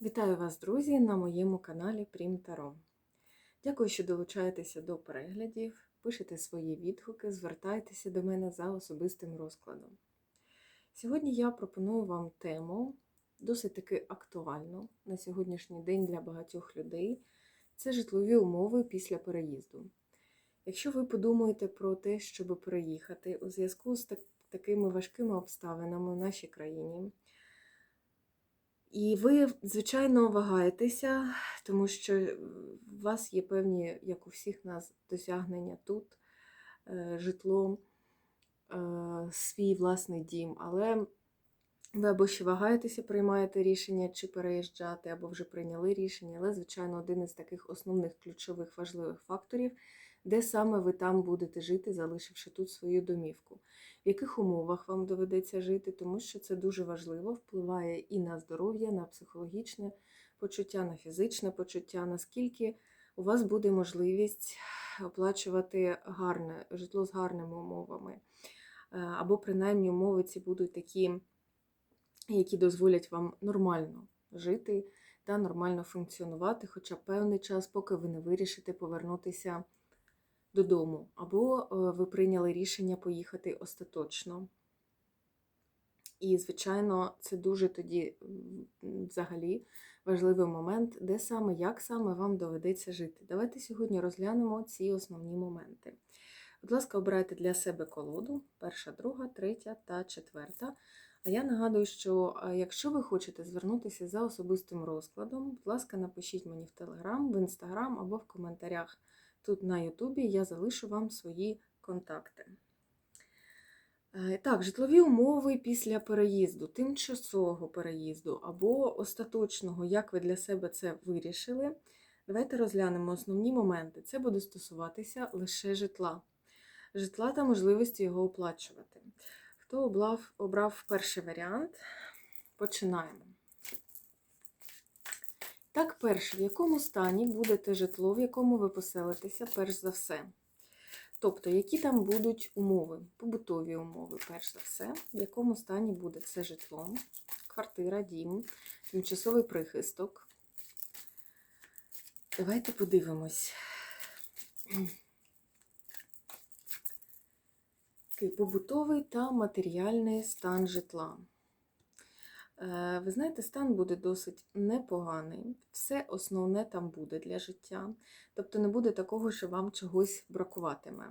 Вітаю вас, друзі, на моєму каналі Прім Таро. Дякую, що долучаєтеся до переглядів, пишете свої відгуки, звертайтеся до мене за особистим розкладом. Сьогодні я пропоную вам тему досить таки актуальну на сьогоднішній день для багатьох людей. Це житлові умови після переїзду. Якщо ви подумаєте про те, щоб переїхати у зв'язку з так- такими важкими обставинами в нашій країні, і ви, звичайно, вагаєтеся, тому що е, у вас є певні, як у всіх нас, досягнення тут, е, житло, е, свій власний дім. Але ви або ще вагаєтеся, приймаєте рішення, чи переїжджати, або вже прийняли рішення. Але, звичайно, один із таких основних ключових важливих факторів, де саме ви там будете жити, залишивши тут свою домівку в яких умовах вам доведеться жити, тому що це дуже важливо, впливає і на здоров'я, на психологічне почуття, на фізичне почуття, наскільки у вас буде можливість оплачувати гарне житло з гарними умовами. Е, Або принаймні умови ці будуть такі, які дозволять вам нормально жити та нормально функціонувати, хоча певний час, поки ви не вирішите повернутися додому, або е, ви прийняли рішення поїхати остаточно. І, звичайно, це дуже тоді взагалі важливий момент, де саме, як саме вам доведеться жити. Давайте сьогодні розглянемо ці основні моменти. Будь ласка, обирайте для себе колоду: перша, друга, третя та четверта. А я нагадую, що якщо ви хочете звернутися за особистим розкладом, будь ласка, напишіть мені в Телеграм, в Інстаграм або в коментарях тут на Ютубі я залишу вам свої контакти. Е, Так, житлові умови після переїзду, тимчасового переїзду або остаточного, як ви для себе це вирішили. Давайте розглянемо основні моменти. Це буде стосуватися лише житла. Житла та можливості його оплачувати. Хто обрав, обрав перший варіант? Починаємо. Так, перше, в якому стані буде те житло, в якому ви поселитеся, перш за все. Тобто, які там будуть умови, побутові умови, перш за все, в якому стані буде це житло, квартира, дім, тимчасовий прихисток. Давайте подивимось. Побутовий та матеріальний стан житла. Е, Ви знаєте, стан буде досить непоганий. Все основне там буде для життя. Тобто не буде такого, що вам чогось бракуватиме.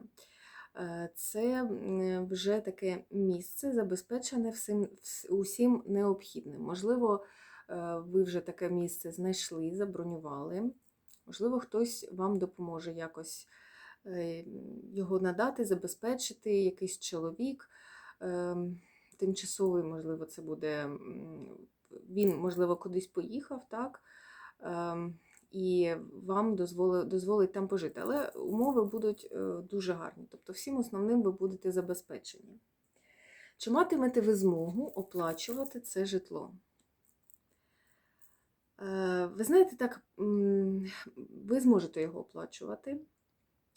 Е, Це вже таке місце забезпечене всім, усім необхідним. Можливо, е, ви вже таке місце знайшли, забронювали. Можливо, хтось вам допоможе якось е, його надати, забезпечити, якийсь чоловік. Тимчасовий, можливо, це буде. Він, можливо, кудись поїхав, так? Ем, І вам дозволить, дозволить там пожити. Але умови будуть е, дуже гарні. Тобто, всім основним ви будете забезпечені. Чи матимете ви змогу оплачувати це житло? Е, Ви знаєте, так, ви зможете його оплачувати,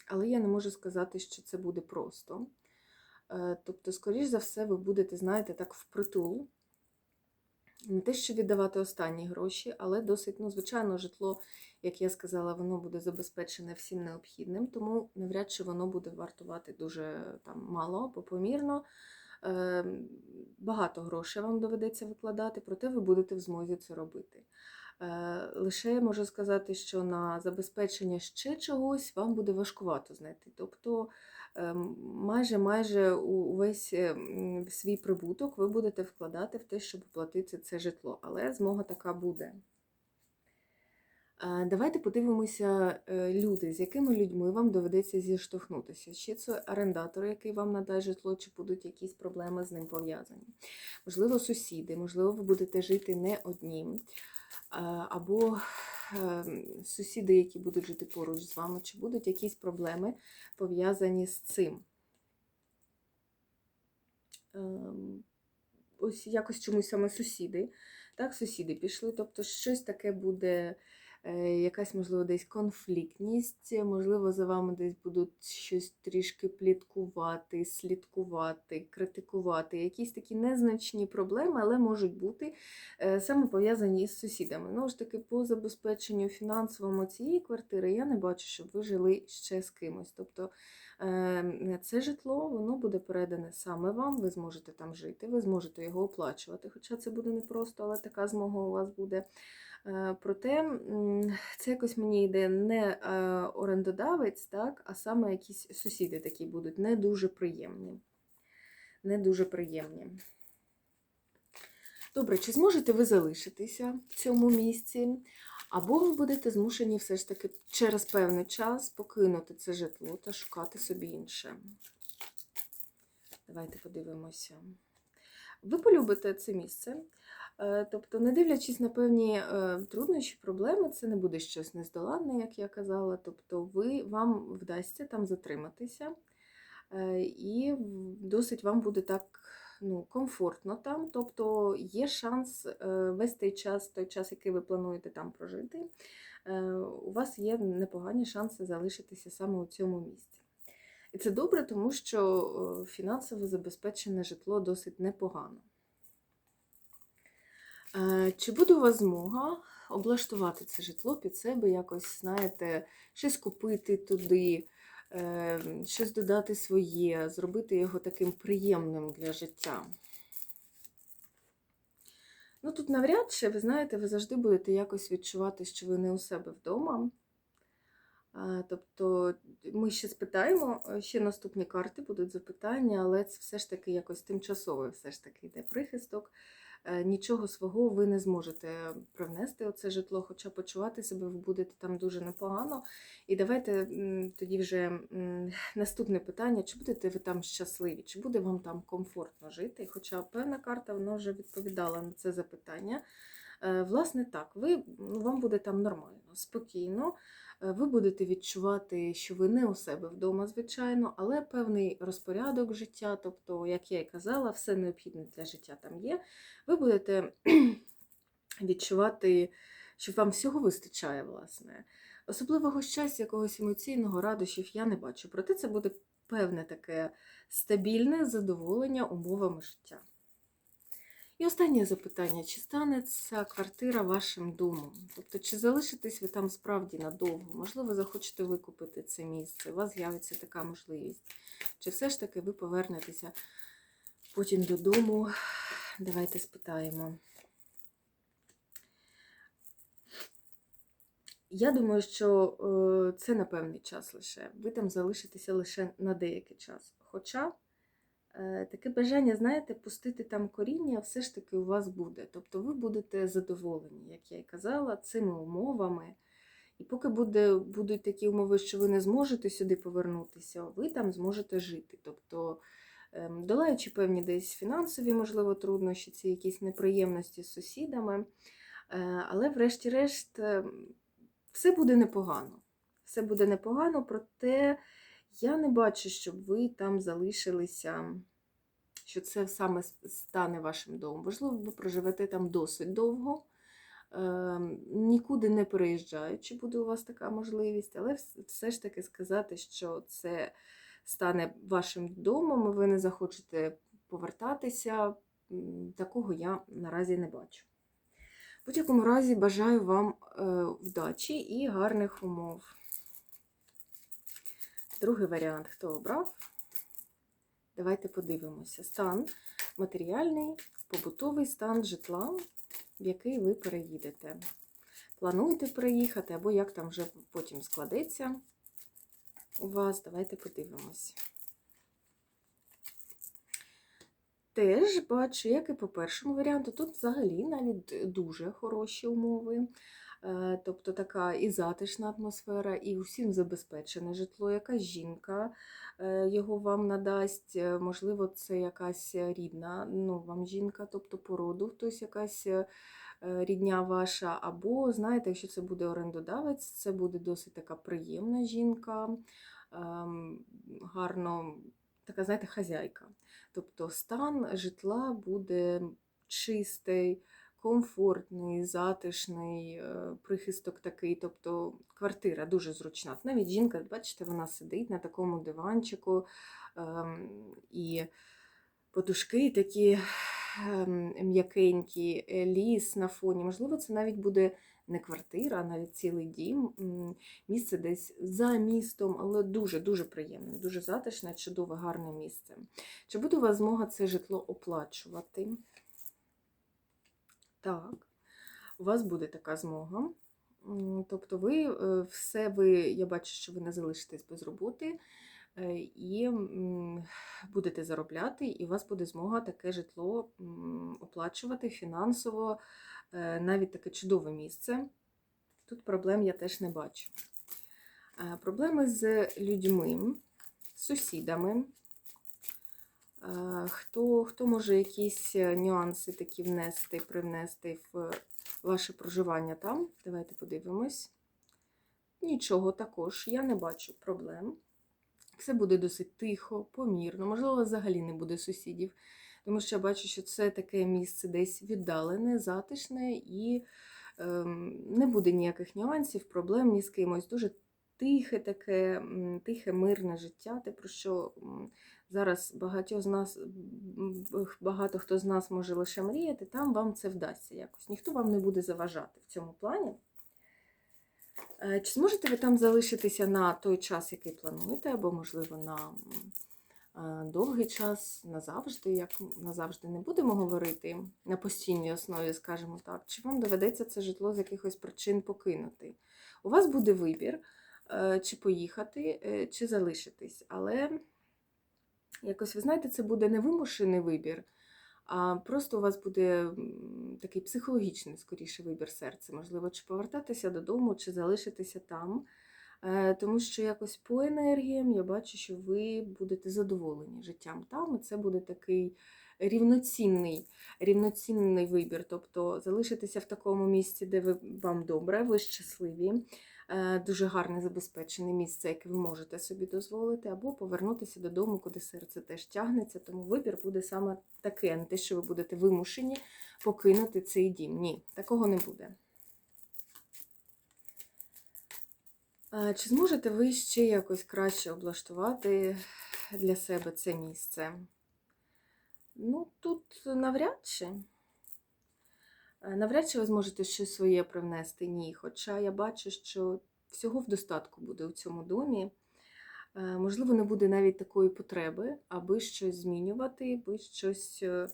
але я не можу сказати, що це буде просто. Е, Тобто, скоріш за все, ви будете, знаєте, так впритул. Не те, що віддавати останні гроші, але досить, ну, звичайно, житло, як я сказала, воно буде забезпечене всім необхідним, тому навряд чи воно буде вартувати дуже там мало або помірно. Е, Багато грошей вам доведеться викладати, проте ви будете в змозі це робити. Е, Лише можу сказати, що на забезпечення ще чогось вам буде важкувато знайти. Тобто майже майже увесь ем, свій прибуток ви будете вкладати в те, щоб оплатити це житло, але змога така буде. Е, Давайте подивимося е, люди, з якими людьми вам доведеться зіштовхнутися. Чи це орендатор, який вам надасть житло, чи будуть якісь проблеми з ним пов'язані. Можливо, сусіди, можливо, ви будете жити не одні, е, або сусіди, які будуть жити поруч з вами, чи будуть якісь проблеми пов'язані з цим. Ем, Ось якось чомусь саме сусіди. Так, сусіди пішли, тобто щось таке буде якась, можливо, десь конфліктність, можливо, за вами десь будуть щось трішки пліткувати, слідкувати, критикувати. Якісь такі незначні проблеми, але можуть бути е, саме пов'язані з сусідами. Ну ж таки, по забезпеченню фінансовому цієї квартири я не бачу, щоб ви жили ще з кимось. Тобто е, це житло воно буде передане саме вам, ви зможете там жити, ви зможете його оплачувати. Хоча це буде непросто, але така змога у вас буде. Е, Проте це якось мені йде не е, орендодавець, так, а саме якісь сусіди такі будуть не дуже приємні. Не дуже приємні. Добре, чи зможете ви залишитися в цьому місці? Або ви будете змушені все ж таки через певний час покинути це житло та шукати собі інше. Давайте подивимося. Ви полюбите це місце. Е, Тобто, не дивлячись на певні е, труднощі, проблеми, це не буде щось нездоланне, як я казала. Тобто, ви, вам вдасться там затриматися, е, і досить вам буде так ну, комфортно там. Тобто є шанс е, весь той час, той час, який ви плануєте там прожити, е, у вас є непогані шанси залишитися саме у цьому місці. І це добре, тому що е, фінансово забезпечене житло досить непогано. Чи буде у вас змога облаштувати це житло під себе, якось, знаєте, щось купити туди, щось додати своє, зробити його таким приємним для життя? Ну, тут навряд чи, ви знаєте, ви завжди будете якось відчувати, що ви не у себе вдома. Тобто ми ще спитаємо, е, ще наступні карти будуть запитання, але це все ж таки якось тимчасовий, все ж таки йде прихисток. Е, Нічого свого ви не зможете привнести оце це житло, хоча почувати себе ви будете там дуже непогано. І давайте тоді вже наступне питання: чи будете ви там щасливі, чи буде вам там комфортно жити? Хоча певна карта вона вже відповідала на це запитання. Е, Власне, так, ви, ну, вам буде там нормально, спокійно. Е, Ви будете відчувати, що ви не у себе вдома, звичайно, але певний розпорядок життя, тобто, як я і казала, все необхідне для життя там є. Ви будете відчувати, що вам всього вистачає, власне. Особливого щастя, якогось емоційного радощів я не бачу. Проте це буде певне таке стабільне задоволення умовами життя. І останнє запитання: чи стане ця квартира вашим домом? Тобто, чи залишитесь ви там справді надовго? Можливо, захочете викупити це місце, у вас з'явиться така можливість. Чи все ж таки ви повернетеся потім додому? Давайте спитаємо. Я думаю, що е, це на певний час лише. Ви там залишитеся лише на деякий час. Хоча таке бажання, знаєте, пустити там коріння все ж таки у вас буде. Тобто ви будете задоволені, як я і казала, цими умовами. І поки буде, будуть такі умови, що ви не зможете сюди повернутися, ви там зможете жити. Тобто, ем, долаючи певні десь фінансові, можливо, труднощі, ці якісь неприємності з сусідами. Е, Але, врешті-решт, ем, все буде непогано. Все буде непогано, проте я не бачу, щоб ви там залишилися, що це саме стане вашим домом. Можливо, ви проживете там досить довго, е, нікуди не переїжджаючи, буде у вас така можливість, але все ж таки сказати, що це стане вашим домом, і ви не захочете повертатися, такого я наразі не бачу. В будь-якому разі бажаю вам е, вдачі і гарних умов. Другий варіант, хто обрав? Давайте подивимося. Стан матеріальний, побутовий стан житла, в який ви переїдете. Плануєте переїхати, або як там вже потім складеться у вас. Давайте подивимось. Теж бачу, як і по першому варіанту, тут взагалі навіть дуже хороші умови. Е, Тобто така і затишна атмосфера, і усім забезпечене житло, якась жінка е, його вам надасть. Е, Можливо, це якась рідна ну, вам жінка, тобто породу, хтось якась рідня ваша. Або, знаєте, якщо це буде орендодавець, це буде досить така приємна жінка, ем, гарно, така, знаєте, хазяйка. Тобто стан житла буде чистий, комфортний, затишний е, прихисток такий, тобто квартира дуже зручна. Навіть жінка, бачите, вона сидить на такому диванчику ем, і подушки такі ем, м'якенькі, е, ліс на фоні. Можливо, це навіть буде не квартира, а навіть цілий дім. Місце десь за містом, але дуже-дуже приємне, дуже затишне, чудове, гарне місце. Чи буде у вас змога це житло оплачувати? Так, у вас буде така змога. Тобто ви е, все, ви, я бачу, що ви не залишитесь без роботи е, і будете заробляти, і у вас буде змога таке житло оплачувати фінансово, е, навіть таке чудове місце. Тут проблем я теж не бачу. Проблеми з людьми, з сусідами. Е, Хто, хто може якісь е, нюанси такі внести, привнести в ваше проживання там? Давайте подивимось. Нічого також, я не бачу проблем. Все буде досить тихо, помірно. Можливо, взагалі не буде сусідів, тому що я бачу, що це таке місце десь віддалене, затишне і ем, не буде ніяких нюансів, проблем ні з кимось. Дуже тихе таке, тихе, мирне життя, те, про що зараз багато з нас, багато хто з нас може лише мріяти, там вам це вдасться якось. Ніхто вам не буде заважати в цьому плані. Е, Чи зможете ви там залишитися на той час, який плануєте, або, можливо, на е, довгий час, назавжди, як назавжди не будемо говорити, на постійній основі, скажімо так, чи вам доведеться це житло з якихось причин покинути? У вас буде вибір, е, чи поїхати, чи залишитись. Але якось, ви знаєте, це буде не вимушений вибір, а просто у вас буде такий психологічний, скоріше, вибір серця. Можливо, чи повертатися додому, чи залишитися там. Е, Тому що якось по енергіям я бачу, що ви будете задоволені життям там, і це буде такий рівноцінний, рівноцінний вибір. Тобто залишитися в такому місці, де ви вам добре, ви щасливі, дуже гарне забезпечене місце, яке ви можете собі дозволити, або повернутися додому, куди серце теж тягнеться. Тому вибір буде саме такий, а не те, що ви будете вимушені покинути цей дім. Ні, такого не буде. Чи зможете ви ще якось краще облаштувати для себе це місце? Ну, тут навряд чи. Е, Навряд чи ви зможете щось своє привнести, ні. Хоча я бачу, що всього в достатку буде у цьому домі. Е, Можливо, не буде навіть такої потреби, аби щось змінювати, аби щось е,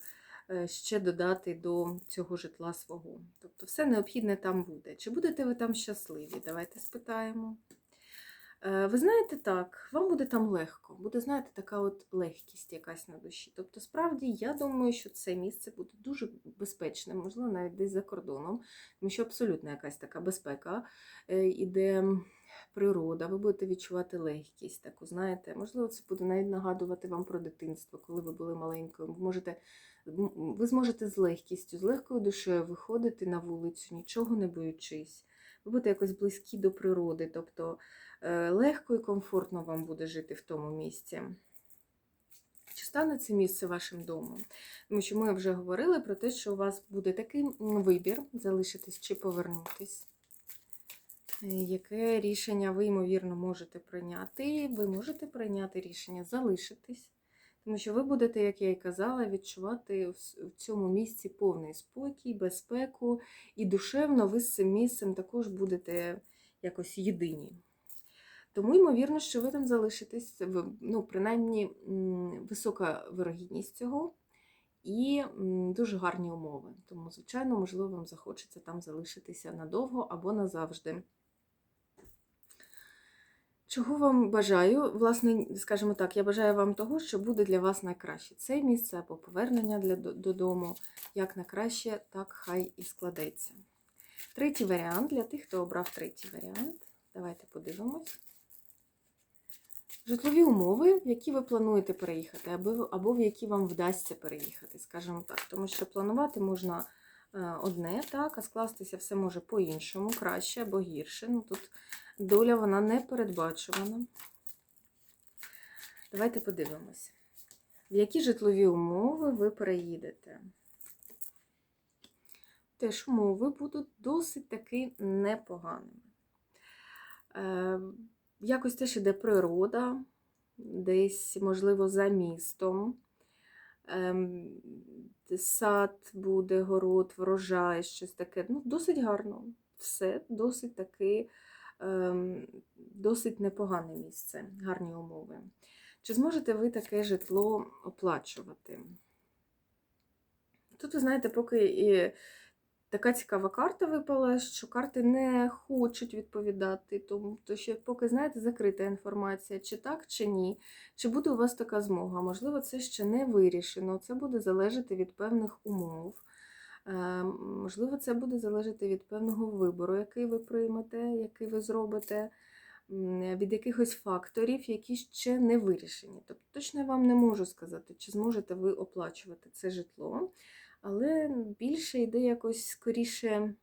ще додати до цього житла свого. Тобто все необхідне там буде. Чи будете ви там щасливі? Давайте спитаємо. Е, Ви знаєте, так, вам буде там легко, буде, знаєте, така от легкість якась на душі. Тобто, справді, я думаю, що це місце буде дуже безпечним, можливо, навіть десь за кордоном, тому що абсолютно якась така безпека, е, іде природа, ви будете відчувати легкість таку, знаєте, можливо, це буде навіть нагадувати вам про дитинство, коли ви були маленькою. Ви можете, ви зможете з легкістю, з легкою душею виходити на вулицю, нічого не боючись. Ви будете якось близькі до природи, тобто легко і комфортно вам буде жити в тому місці. Чи стане це місце вашим домом? Тому що ми вже говорили про те, що у вас буде такий вибір залишитись чи повернутись. Е, Яке рішення ви, ймовірно, можете прийняти? Ви можете прийняти рішення залишитись, тому що ви будете, як я і казала, відчувати в цьому місці повний спокій, безпеку, і душевно ви з цим місцем також будете якось єдині. Тому, ймовірно, що ви там залишитесь, ну, принаймні, висока вирогідність цього і дуже гарні умови. Тому, звичайно, можливо, вам захочеться там залишитися надовго або назавжди. Чого вам бажаю? Власне, скажімо так, я бажаю вам того, що буде для вас найкраще. Це місце або повернення для, додому, як на краще, так хай і складеться. Третій варіант для тих, хто обрав третій варіант. Давайте подивимось. Житлові умови, в які ви плануєте переїхати, або, або в які вам вдасться переїхати, скажімо так. Тому що планувати можна е, одне, так, а скластися все може по-іншому, краще або гірше. Ну, тут доля вона не передбачувана. Давайте подивимось, в які житлові умови ви переїдете. теж умови будуть досить таки непоганими. Якось теж іде природа, десь, можливо, за містом. Ем, сад буде, город, врожай, щось таке. Ну, досить гарно. Все досить таки, ем, досить непогане місце, гарні умови. Чи зможете ви таке житло оплачувати? Тут, ви знаєте, поки і така цікава карта випала, що карти не хочуть відповідати, тому то ще поки, знаєте, закрита інформація, чи так, чи ні, чи буде у вас така змога. Можливо, це ще не вирішено, це буде залежати від певних умов. Е, Можливо, це буде залежати від певного вибору, який ви приймете, який ви зробите, від якихось факторів, які ще не вирішені. Тобто точно я вам не можу сказати, чи зможете ви оплачувати це житло, але більше йде якось скоріше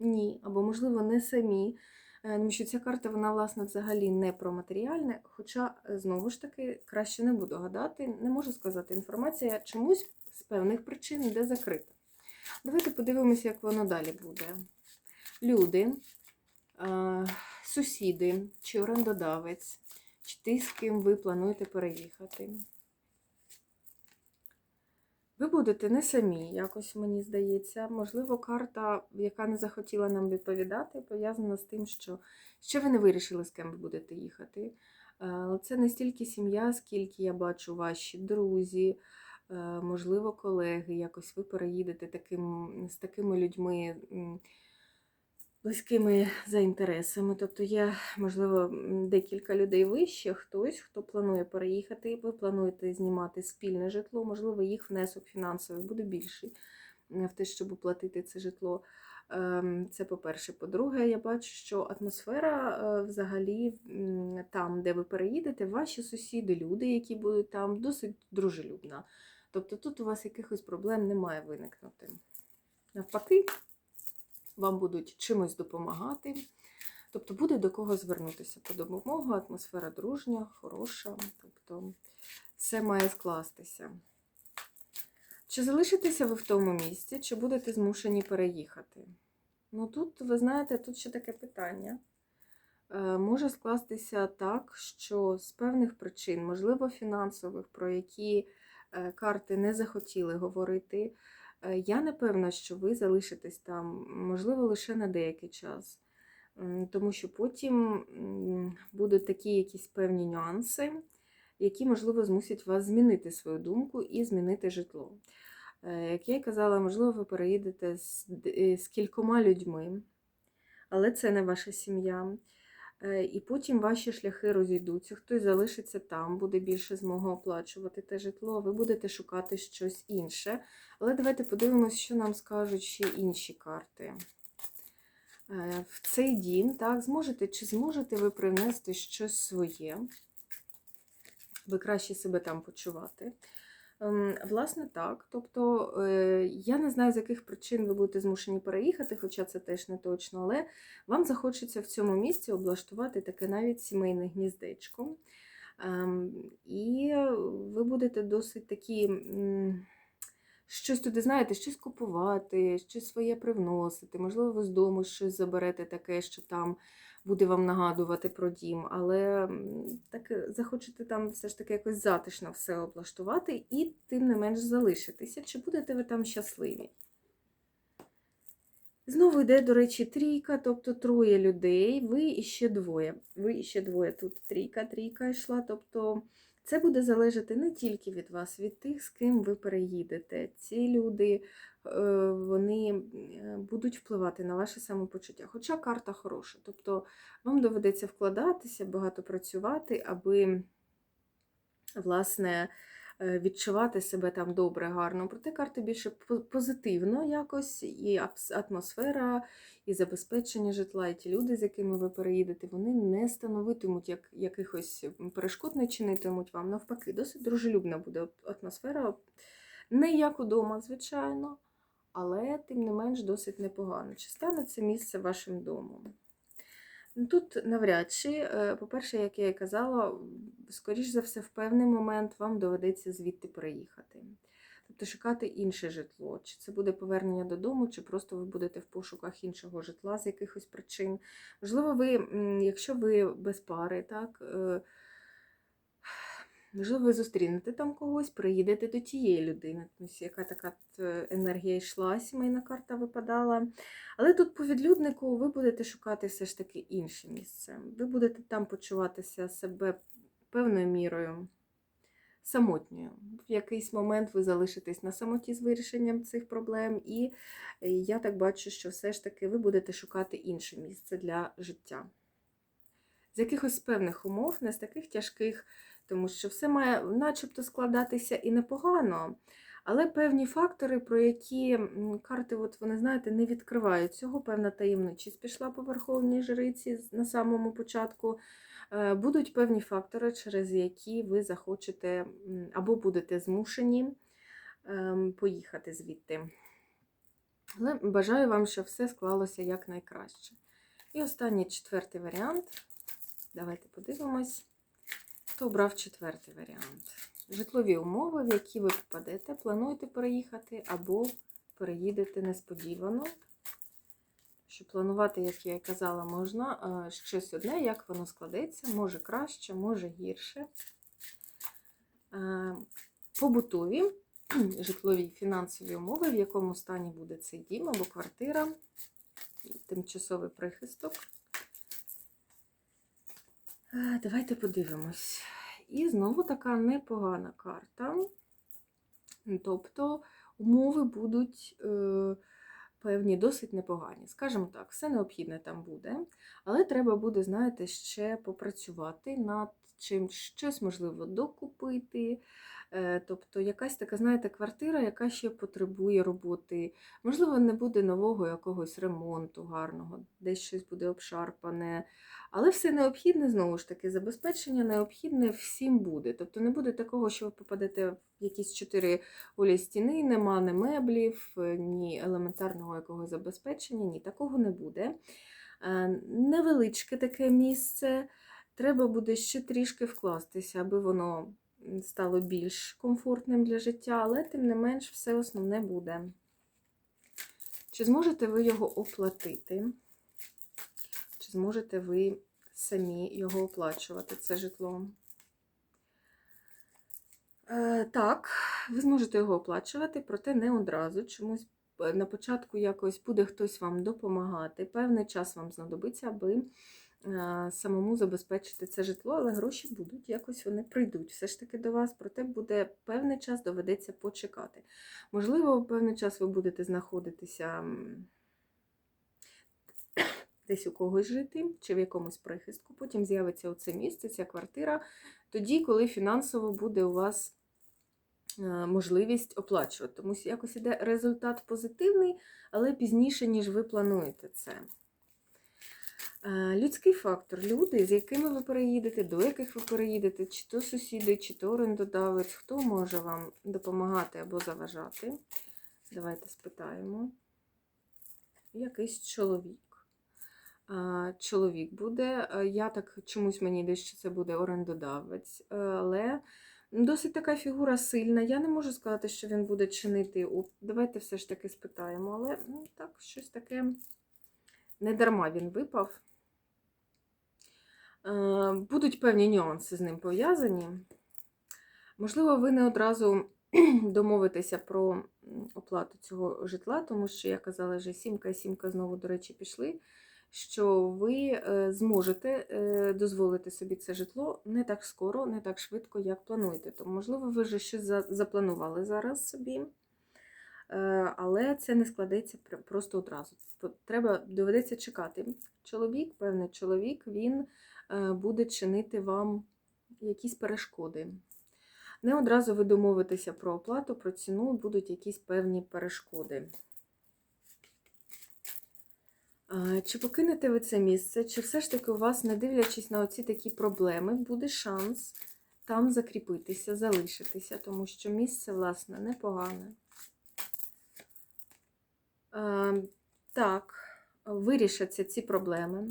ні, або, можливо, не самі. Е, Тому що ця карта, вона, власне, взагалі не про матеріальне, хоча, е, знову ж таки, краще не буду гадати, не можу сказати, інформація чомусь з певних причин йде закрита. Давайте подивимося, як воно далі буде. Люди, е, сусіди чи орендодавець, чи ти, з ким ви плануєте переїхати. Ви будете не самі, якось мені здається. Можливо, карта, яка не захотіла нам відповідати, пов'язана з тим, що ще ви не вирішили, з ким ви будете їхати. Е, це не стільки сім'я, скільки я бачу ваші друзі, е, можливо, колеги. Якось ви переїдете таким, з такими людьми. Близькими за інтересами, тобто є, можливо, декілька людей вище, хтось, хто планує переїхати, ви плануєте знімати спільне житло, можливо, їх внесок фінансовий буде більший в те, щоб оплатити це житло. Ем, Це по-перше. По-друге, я бачу, що атмосфера е, взагалі там, де ви переїдете, ваші сусіди, люди, які будуть там, досить дружелюбна. Тобто тут у вас якихось проблем не має виникнути. Навпаки, вам будуть чимось допомагати. Тобто буде до кого звернутися по допомогу, атмосфера дружня, хороша, тобто все має скластися. Чи залишитеся ви в тому місці, чи будете змушені переїхати? Ну тут, ви знаєте, тут ще таке питання. Е, Може скластися так, що з певних причин, можливо, фінансових, про які е, карти не захотіли говорити, Я не певна, що ви залишитесь там, можливо, лише на деякий час. Тому що потім будуть такі якісь певні нюанси, які, можливо, змусять вас змінити свою думку і змінити житло. Е, Як я й казала, можливо, ви переїдете з, е, з кількома людьми, але це не ваша сім'я. Е, І потім ваші шляхи розійдуться. Хтось залишиться там, буде більше змога оплачувати те житло, ви будете шукати щось інше. Але давайте подивимося, що нам скажуть ще інші карти. Е, В цей дім, так, зможете чи зможете ви привнести щось своє, ви краще себе там почувати. Ем, Власне, так. Тобто, е, я не знаю, з яких причин ви будете змушені переїхати, хоча це теж не точно, але вам захочеться в цьому місці облаштувати таке навіть сімейне гніздечко. Ем, І ви будете досить такі. Щось туди, знаєте, щось купувати, щось своє привносити. Можливо, ви з дому щось заберете таке, що там буде вам нагадувати про дім, але так е, захочете там все ж таки якось затишно все облаштувати і тим не менш залишитися. Чи будете ви там щасливі? Знову йде, до речі, трійка, тобто троє людей, ви і ще двоє. Ви і ще двоє. Тут трійка, трійка йшла. Тобто це буде залежати не тільки від вас, від тих, з ким ви переїдете. Ці люди вони е, будуть впливати на ваше самопочуття. Хоча карта хороша. Тобто вам доведеться вкладатися, багато працювати, аби, власне, е, відчувати себе там добре, гарно. Проте карти більше позитивно якось, і атмосфера, і забезпечення житла, і ті люди, з якими ви переїдете, вони не становитимуть як, якихось перешкод, не чинитимуть вам. Навпаки, досить дружелюбна буде атмосфера. Не як удома, звичайно, але тим не менш досить непогано. Чи стане це місце вашим домом? Ну, Тут навряд чи, Е, по-перше, як я і казала, скоріш за все, в певний момент вам доведеться звідти переїхати. Тобто шукати інше житло. Чи це буде повернення додому, чи просто ви будете в пошуках іншого житла з якихось причин. Можливо, ви, якщо ви без пари, так, е, можливо, ви зустрінете там когось, приїдете до тієї людини, Тобто, яка така е, енергія йшла, сімейна карта випадала. Але тут по відлюднику ви будете шукати все ж таки інше місце. Ви будете там почуватися себе певною мірою самотньою. В якийсь момент ви залишитесь на самоті з вирішенням цих проблем, і е, я так бачу, що все ж таки ви будете шукати інше місце для життя. З якихось певних умов, не з таких тяжких, тому що все має начебто складатися і непогано. Але певні фактори, про які карти, от вони знаєте, не відкривають цього, певна таємничість пішла по Верховній Жриці на самому початку. Е, Будуть певні фактори, через які ви захочете або будете змушені ем, поїхати звідти. Але бажаю вам, щоб все склалося якнайкраще. І останній четвертий варіант. Давайте подивимось, хто обрав четвертий варіант. Житлові умови, в які ви попадете, плануєте переїхати або переїдете несподівано. Що планувати, як я і казала, можна е, щось одне, як воно складеться, може краще, може гірше. Е, Побутові, житлові фінансові умови, в якому стані буде цей дім або квартира, тимчасовий прихисток. Е, Давайте подивимось. І знову така непогана карта. Тобто умови будуть е, певні досить непогані. Скажімо так, все необхідне там буде, але треба буде, знаєте, ще попрацювати над чим щось можливо докупити. Е, Тобто якась така, знаєте, квартира, яка ще потребує роботи. Можливо, не буде нового якогось ремонту гарного, десь щось буде обшарпане. Але все необхідне, знову ж таки, забезпечення необхідне всім буде. Тобто не буде такого, що ви попадете в якісь чотири голі стіни, нема ні меблів, е, ні елементарного якогось забезпечення, ні, такого не буде. Е, Невеличке таке місце. Треба буде ще трішки вкластися, аби воно стало більш комфортним для життя, але тим не менш все основне буде. Чи зможете ви його оплатити? Чи зможете ви самі його оплачувати, це житло? Е, так, ви зможете його оплачувати, проте не одразу. Чомусь е, на початку якось буде хтось вам допомагати. Певний час вам знадобиться, аби самому забезпечити це житло, але гроші будуть, якось вони прийдуть все ж таки до вас, проте буде певний час доведеться почекати. Можливо, певний час ви будете знаходитися. Десь у когось жити, чи в якомусь прихистку, потім з'явиться оце місце, ця квартира, тоді, коли фінансово буде у вас е, можливість оплачувати. Тому якось іде результат позитивний, але пізніше, ніж ви плануєте це. Людський фактор. Люди, з якими ви переїдете, до яких ви переїдете, чи то сусіди, чи то орендодавець, хто може вам допомагати або заважати. Давайте спитаємо. Якийсь чоловік. Чоловік буде. Я так чомусь мені йде, що це буде орендодавець, але досить така фігура сильна. Я не можу сказати, що він буде чинити. Давайте все ж таки спитаємо, але ну, так, щось таке не дарма він випав. Е, Будуть певні нюанси з ним пов'язані. Можливо, ви не одразу домовитеся про оплату цього житла, тому що я казала, що сімка і сімка знову, до речі, пішли. Що ви е, зможете е, дозволити собі це житло не так скоро, не так швидко, як плануєте. Тому, можливо, ви вже щось запланували зараз собі, але це не складеться просто одразу. Треба доведеться чекати. Чоловік, певний чоловік, він буде чинити вам якісь перешкоди. Не одразу ви домовитеся про оплату, про ціну, будуть якісь певні перешкоди. Чи покинете ви це місце, чи все ж таки у вас, не дивлячись на оці такі проблеми, буде шанс там закріпитися, залишитися, тому що місце, власне, непогане. Так, вирішаться ці проблеми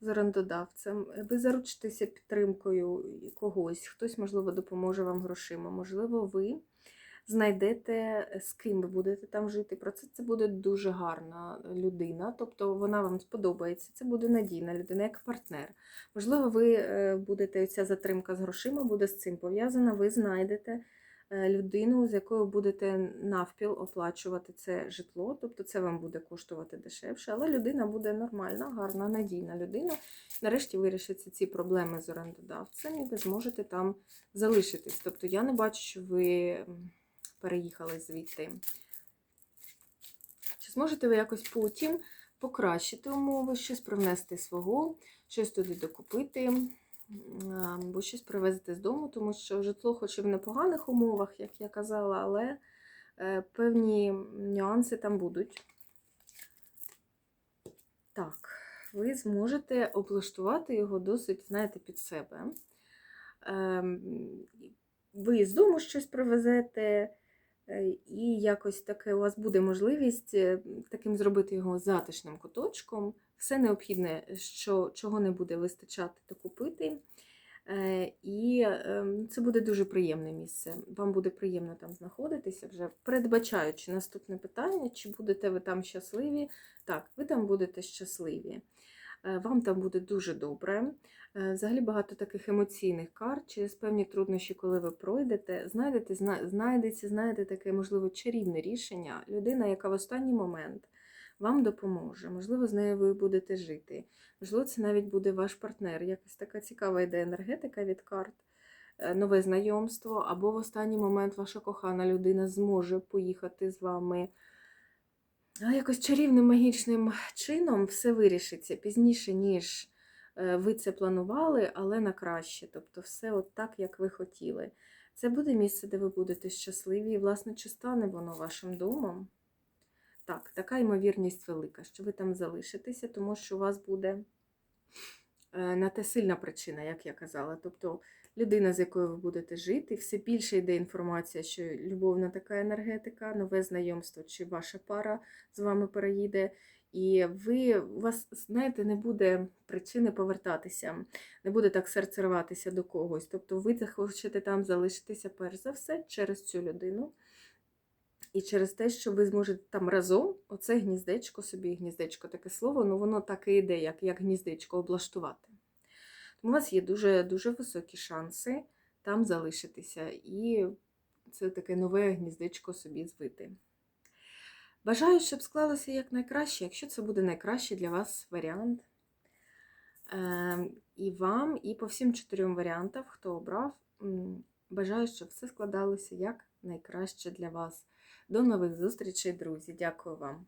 з орендодавцем. Ви заручитеся підтримкою когось, хтось, можливо, допоможе вам грошима, можливо, ви знайдете, е, з ким ви будете там жити. Про це це буде дуже гарна людина, тобто вона вам сподобається. Це буде надійна людина, як партнер. Можливо, ви е, будете, ця затримка з грошима буде з цим пов'язана, ви знайдете е, людину, з якою будете навпіл оплачувати це житло, тобто це вам буде коштувати дешевше, але людина буде нормальна, гарна, надійна людина. Нарешті вирішаться ці проблеми з орендодавцем, і ви зможете там залишитись. Тобто я не бачу, що ви переїхали звідти. Чи зможете ви якось потім покращити умови, щось привнести свого, щось туди докупити, або щось привезти з дому, тому що житло, хоч і в непоганих умовах, як я казала, але е, певні нюанси там будуть. Так, ви зможете облаштувати його досить, знаєте, під себе. Ем, Ви з дому щось привезете, е, і якось таке у вас буде можливість е, таким зробити його затишним куточком. Все необхідне, що, чого не буде вистачати, то купити. Е, І ем, це буде дуже приємне місце. Вам буде приємно там знаходитися, вже передбачаючи наступне питання, чи будете ви там щасливі. Так, ви там будете щасливі. Е, Вам там буде дуже добре. Е, Взагалі багато таких емоційних карт, через певні труднощі, коли ви пройдете, знайдете, знайдеться, знаєте, таке, можливо, чарівне рішення. Людина, яка в останній момент вам допоможе. Можливо, з нею ви будете жити. Можливо, це навіть буде ваш партнер. Якась така цікава йде енергетика від карт, е, нове знайомство, або в останній момент ваша кохана людина зможе поїхати з вами. Якось чарівним магічним чином все вирішиться пізніше, ніж е, ви це планували, але на краще. Тобто все от так, як ви хотіли. Це буде місце, де ви будете щасливі, і, власне, чи стане воно вашим домом? Так, така ймовірність велика, що ви там залишитеся, тому що у вас буде е, на те сильна причина, як я казала. Тобто людина, з якою ви будете жити, все більше йде інформація, що любовна така енергетика, нове знайомство, чи ваша пара з вами переїде. І ви, у вас, знаєте, не буде причини повертатися, не буде так серце рватися до когось. Тобто ви захочете там залишитися перш за все через цю людину. І через те, що ви зможете там разом оце гніздечко собі, гніздечко таке слово, ну воно так і йде, як, як гніздечко облаштувати. Тому у вас є дуже, дуже високі шанси там залишитися. І це таке нове гніздечко собі звити. Бажаю, щоб склалося якнайкраще, якщо це буде найкращий для вас варіант. Ем, І вам, і по всім чотирьом варіантам, хто обрав, бажаю, щоб все складалося як найкраще для вас. До нових зустрічей, друзі. Дякую вам.